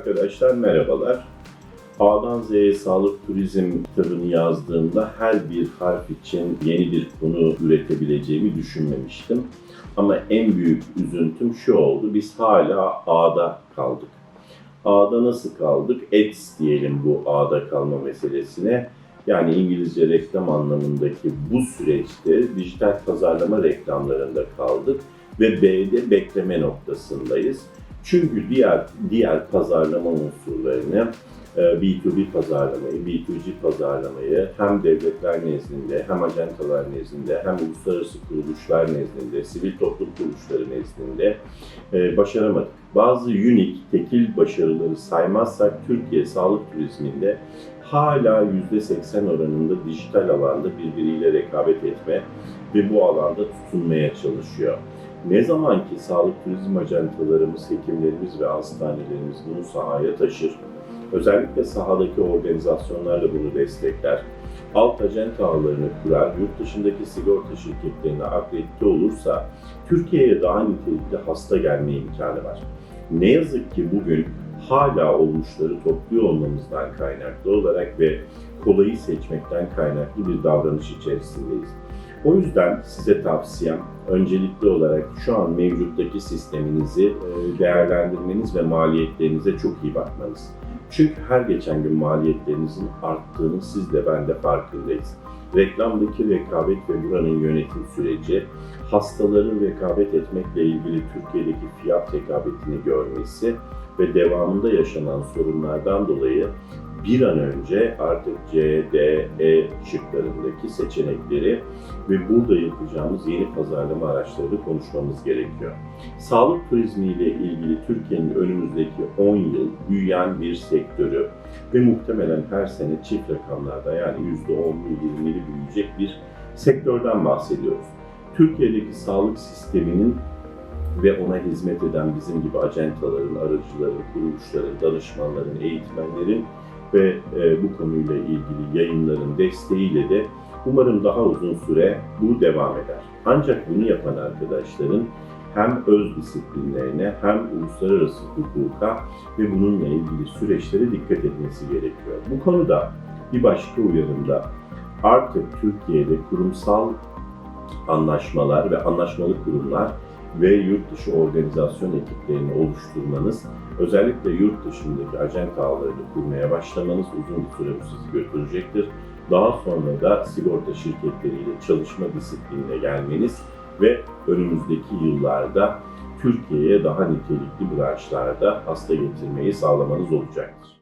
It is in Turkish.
Arkadaşlar merhabalar. A'dan Z'ye sağlık turizm kitabını yazdığımda her bir harf için yeni bir konu üretebileceğimi düşünmemiştim. Ama en büyük üzüntüm şu oldu. Biz hala A'da kaldık. A'da nasıl kaldık? Ads diyelim bu A'da kalma meselesine. Yani İngilizce reklam anlamındaki bu süreçte dijital pazarlama reklamlarında kaldık ve B'de bekleme noktasındayız. Çünkü diğer diğer pazarlama unsurlarını e, B2B pazarlamayı, B2C pazarlamayı hem devletler nezdinde, hem ajantalar nezdinde, hem uluslararası kuruluşlar nezdinde, sivil toplum kuruluşları nezdinde e, başaramadık. Bazı unik, tekil başarıları saymazsak Türkiye sağlık turizminde hala %80 oranında dijital alanda birbiriyle rekabet etme ve bu alanda tutunmaya çalışıyor. Ne zaman ki sağlık turizm ajantalarımız, hekimlerimiz ve hastanelerimiz bunu sahaya taşır, özellikle sahadaki organizasyonlarla bunu destekler, alt ajanta ağlarını kurar, yurt dışındaki sigorta şirketlerine akredite olursa Türkiye'ye daha nitelikli hasta gelme imkanı var. Ne yazık ki bugün hala olmuşları topluyor olmamızdan kaynaklı olarak ve kolayı seçmekten kaynaklı bir davranış içerisindeyiz. O yüzden size tavsiyem öncelikli olarak şu an mevcuttaki sisteminizi e, değerlendirmeniz ve maliyetlerinize çok iyi bakmanız. Çünkü her geçen gün maliyetlerinizin arttığını siz de ben de farkındayız. Reklamdaki rekabet ve buranın yönetim süreci, hastaların rekabet etmekle ilgili Türkiye'deki fiyat rekabetini görmesi ve devamında yaşanan sorunlardan dolayı bir an önce artık C, D, E şıklarındaki seçenekleri ve burada yapacağımız yeni pazarlama araçlarını konuşmamız gerekiyor. Sağlık turizmi ile ilgili Türkiye'nin önümüzdeki 10 yıl büyüyen bir sektörü ve muhtemelen her sene çift rakamlarda yani %10'lu 20'li büyüyecek bir sektörden bahsediyoruz. Türkiye'deki sağlık sisteminin ve ona hizmet eden bizim gibi ajantaların, aracıların, kuruluşların, danışmanların, eğitmenlerin ve e, bu konuyla ilgili yayınların desteğiyle de umarım daha uzun süre bu devam eder. Ancak bunu yapan arkadaşların hem öz disiplinlerine hem uluslararası hukuka ve bununla ilgili süreçlere dikkat etmesi gerekiyor. Bu konuda bir başka uyarımda artık Türkiye'de kurumsal anlaşmalar ve anlaşmalı kurumlar ve yurt dışı organizasyon ekiplerini oluşturmanız, özellikle yurt dışındaki ajanta ağlarını kurmaya başlamanız uzun bir süre sizi götürecektir. Daha sonra da sigorta şirketleriyle çalışma disiplinine gelmeniz ve önümüzdeki yıllarda Türkiye'ye daha nitelikli branşlarda hasta getirmeyi sağlamanız olacaktır.